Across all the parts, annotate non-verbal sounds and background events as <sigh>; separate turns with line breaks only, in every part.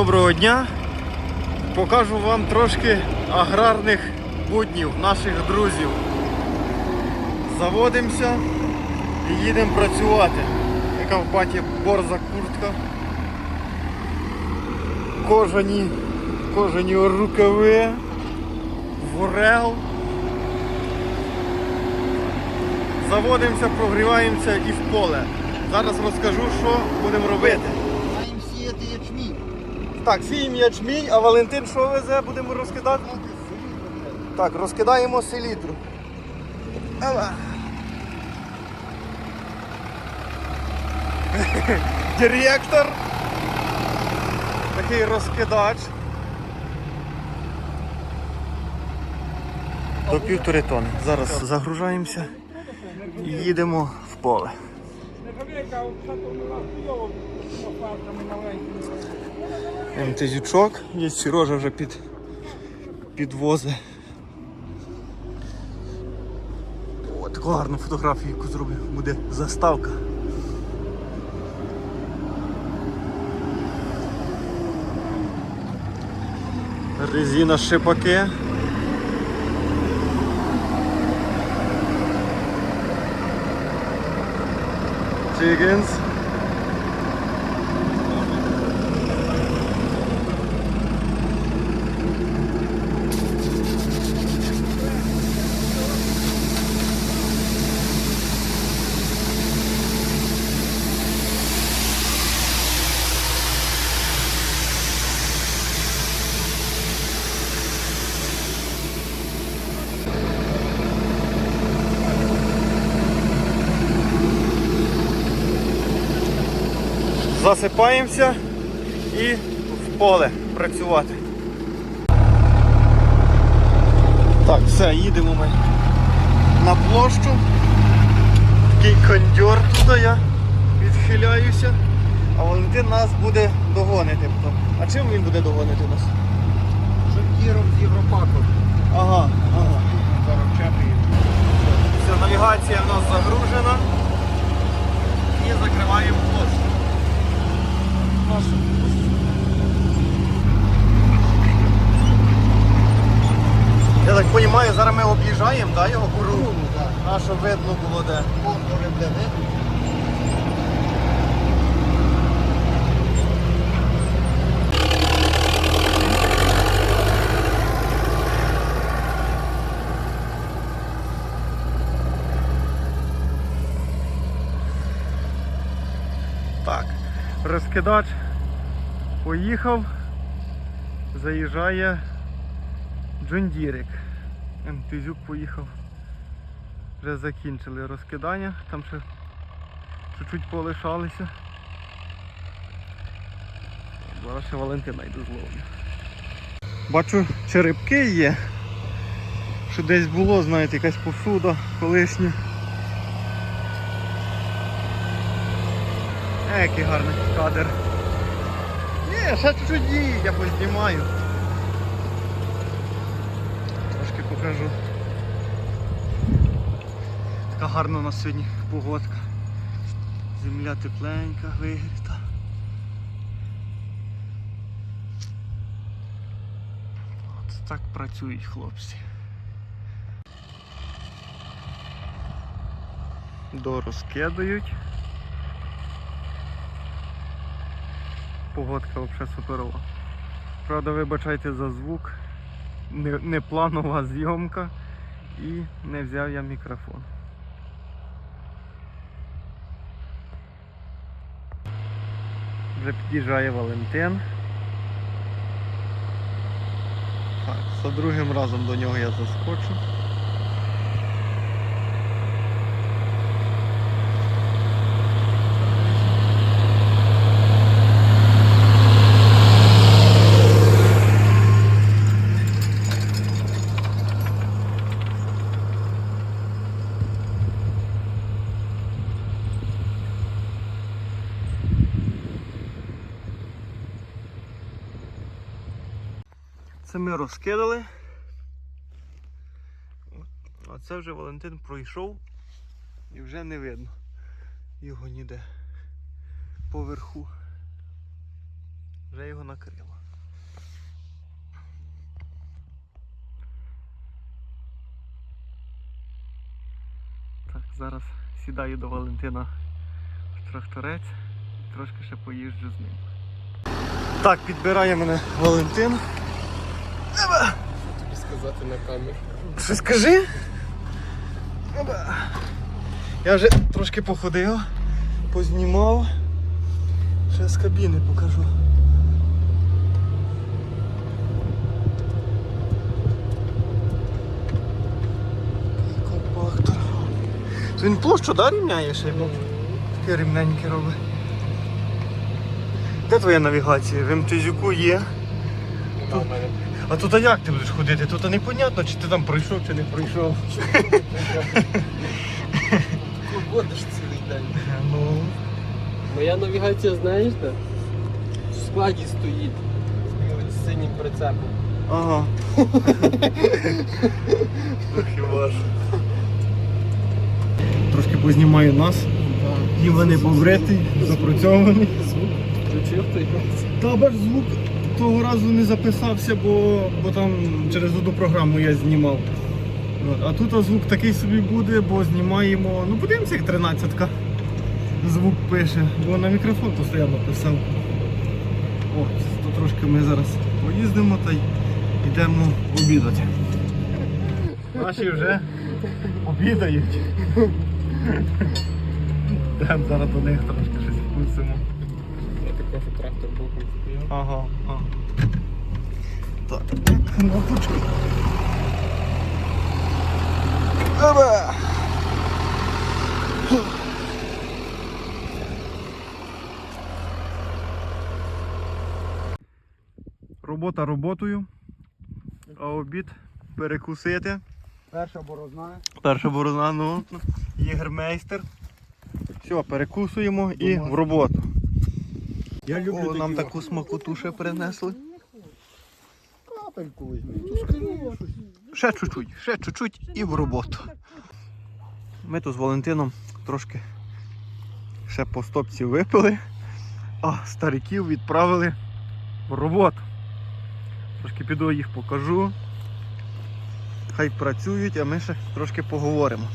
доброго дня. Покажу вам трошки аграрних буднів наших друзів. Заводимося і їдемо працювати. Яка в баті борза куртка. Кожані, кожані рукави, ворел. Заводимося, прогріваємося і в поле. Зараз розкажу, що будемо робити. Так, сіємо ячмінь, а Валентин що везе, будемо розкидати? Так, розкидаємо селітру. <laughs> Директор. Такий розкидач. До півтори тони. Зараз загружаємося і їдемо в поле. МТЗючок, є Сережа вже під, підвози. О, таку гарну фотографію яку зроблю. Буде заставка. Резина шипаки. Chickens. Засипаємося і в поле працювати. Так, все, їдемо ми на площу. Такий кондьор туди я відхиляюся, а Валентин нас буде догонити. потім. А чим він буде догонити нас?
Жовтіром з Європаком.
Ага, ага. Все, навігація в нас загружена. І закриваємо площу. Я так розумію, зараз ми об'їжджаємо, да, його
куру?
А щоб видно було де.
Вон де видно.
Так, розкидач поїхав, заїжджає Джондірик. МТЗюк поїхав. Вже закінчили розкидання, там ще чуть-чуть полишалися. Зараз ще Валентина йду зловлю. Бачу, черепки є. Що десь було, знаєте, якась посуда колишня. Е, який гарний кадр. Ні, ще чуть-чуть їдь, я познімаю. Трошки покажу. Така гарна у нас сьогодні погодка. Земля тепленька, вигріта. От так працюють хлопці. Дорозкидають. Погодка взагалі суперова. Правда, вибачайте за звук. Не, не планова зйомка і не взяв я мікрофон. Вже під'їжджає Валентин. Так, за другим разом до нього я заскочу. Це ми розкидали. А це вже Валентин пройшов і вже не видно його ніде поверху. Вже його накрило. Так, зараз сідаю до Валентина в тракторець, трошки ще поїжджу з ним. Так, підбирає мене Валентин.
Сказати на камеру.
Що скажи? Я вже трошки походив, познімав. Ще з кабіни покажу. Компактор. То Він площу, да, рівняє ще? бо Таке рівненьке робить. Де твоя навігація? В МТЗюку є.
Мене.
А тут а як ти будеш ходити? Тут непонятно, чи ти там пройшов, чи не пройшов.
Ходиш цілий день.
Ну.
Моя навігація, знаєш де? В складі стоїть. з білим- З синім прицепом.
Ага. <laughs> Трохи ваш. Трошки познімаю нас. Діма не побритий, запрацьований.
Звук включив той.
Та бач звук того разу не записався, бо, бо там через одну програму я знімав. А тут звук такий собі буде, бо знімаємо. Ну подивимося, як 13-ка звук пише, бо на мікрофон постійно писав. О, то трошки ми зараз поїздимо та й йдемо обідати. Наші вже обідають. Зараз до них трошки щось вкусимо.
Також трактор боком стояв.
Ага, ага. Так, кнопочку. Оба! Робота роботою, а обід перекусити.
Перша борозна.
Перша борозна, ну, єгермейстер. Все, перекусуємо і в роботу.
Я люблю
О, нам таку смакоту ще принесли.
капельку щось.
Ще чуть-чуть, ще чуть-чуть і в роботу. Ми тут з Валентином трошки ще по стопці випили, а стариків відправили в роботу. Трошки піду їх покажу. Хай працюють, а ми ще трошки поговоримо.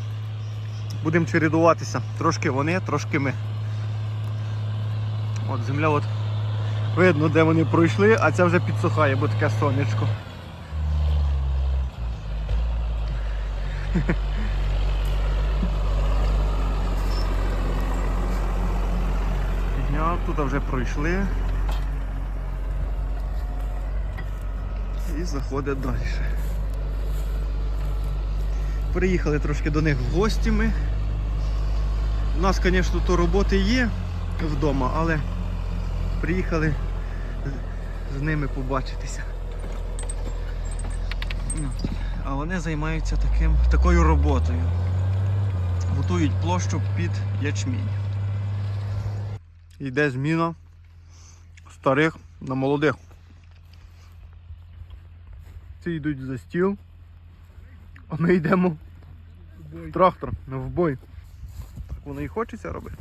Будемо чередуватися. Трошки вони, трошки ми. От земля от видно, де вони пройшли, а ця вже підсухає, бо таке сонечко. Тут вже пройшли. І заходить далі. Приїхали трошки до них в гості ми. У нас, звісно, то роботи є вдома, але приїхали з- ними побачитися. Ну, А вони займаються таким, такою роботою. Готують площу під ячмінь. Йде зміна старих на молодих. Ці йдуть за стіл, а ми йдемо в трактор на вбой. Так воно і хочеться робити.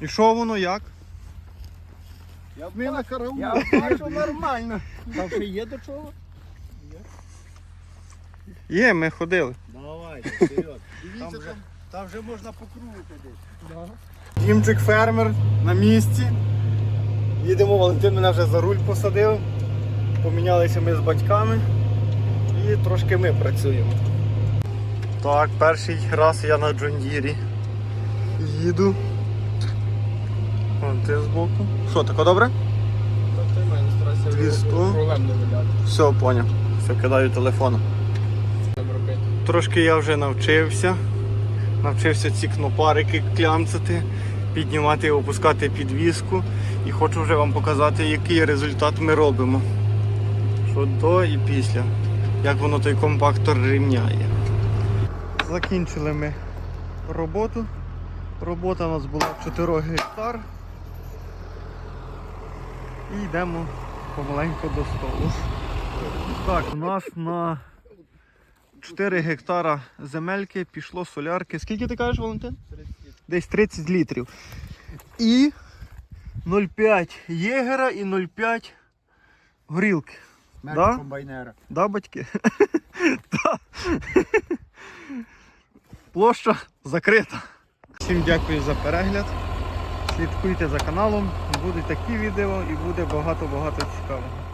І що воно як?
Я ми на караулі.
Я
бачу нормально. Там ще є до чого?
Є, ми ходили.
Давай, вперед. Дивіться,
Там
там,
вже-
там вже можна по кругу ходити.
Дімчик фермер на місці. Їдемо, Валентин мене вже за руль посадив. Помінялися ми з батьками і трошки ми працюємо. Так, перший раз я на Джондірі їду. Ти збоку. Що, тако добре?
Так ти мене старайся
Дві сто.
проблем не виляти.
Все, поняв. Все, кидаю телефон. Трошки я вже навчився. Навчився ці кнопарики клямцати, піднімати і опускати підвіску. І хочу вже вам показати, який результат ми робимо. Що до і після. Як воно той компактор рівняє. Закінчили ми роботу. Робота у нас була 4 гектар. І йдемо помаленьку до столу. Так, у нас на 4 гектара земельки пішло солярки. Скільки ти кажеш, Валентин? Десь 30 літрів. І 0,5 єгера і 0,5 горілки. Да?
комбайнера.
Да, батьки? <laughs> Да. Площа закрита. Всім дякую за перегляд. Слідкуйте за каналом. Будуть такі відео і буде багато-багато цікавого.